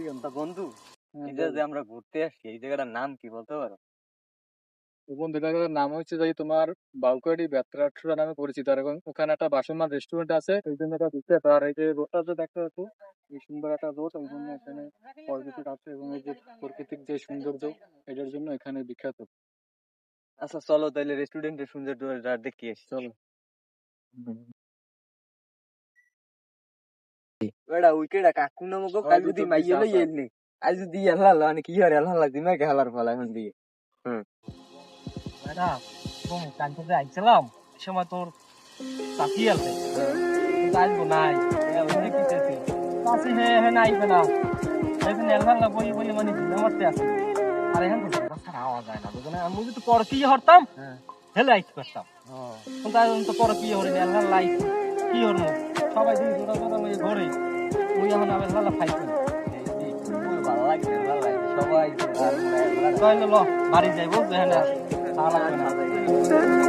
কেন তা বন্ধু? হ্যাঁ, এই যে আমরা ঘুরতে আসছি এই জায়গাটার নাম কি বলতে পারো? বন্ধু জায়গাটার নাম হচ্ছে যে তোমার বাউকাটি বেত্রাট্রা নামে পরিচিত। আর এবং ওখানে একটা বাসমান রেস্টুরেন্ট আছে ওই জন্য এটা দিতে আর এই যে রোডটা যে দেখতে পাচ্ছ এই সুন্দর একটা রোড ওই জন্য এখানে পর্যটক আছে এবং এই যে প্রাকৃতিক যে সৌন্দর্য এটার জন্য এখানে বিখ্যাত। আচ্ছা চলো তাহলে রেস্টুরেন্টের সৌন্দর্যটা দেখি আসি। চলো। বেড়া উইকেটা কাকু নামক কাল যদি মাইয়ে লই আছে। আজ যদি এলা কি আর এলা লাগি না খেলার ফলা এখন দিয়ে ম্যাডাম তুমি কানপুরে আইছিলাম সময় তোর চাকরি আছে আসব নাই অন্য কিছু আছে হে হে না আইবে না সেদিন বই বই মানে দিনে মারতে আছে আর এখন তো রাস্তার আওয়াজ যায় না বুঝলে আমি যদি পর কি হরতাম। হেলে আইতে পারতাম কিন্তু তো পর কি হরি কি হরমু সবাই দিই জোড়া জোড়া হয়ে ঘরে ওই এখন আমি এলভাল্লা ফাইছি ভালো লাগে ভালো লাগে সবাই বাড়ি যাইব বুঝলে হ্যাঁ না লাগবে না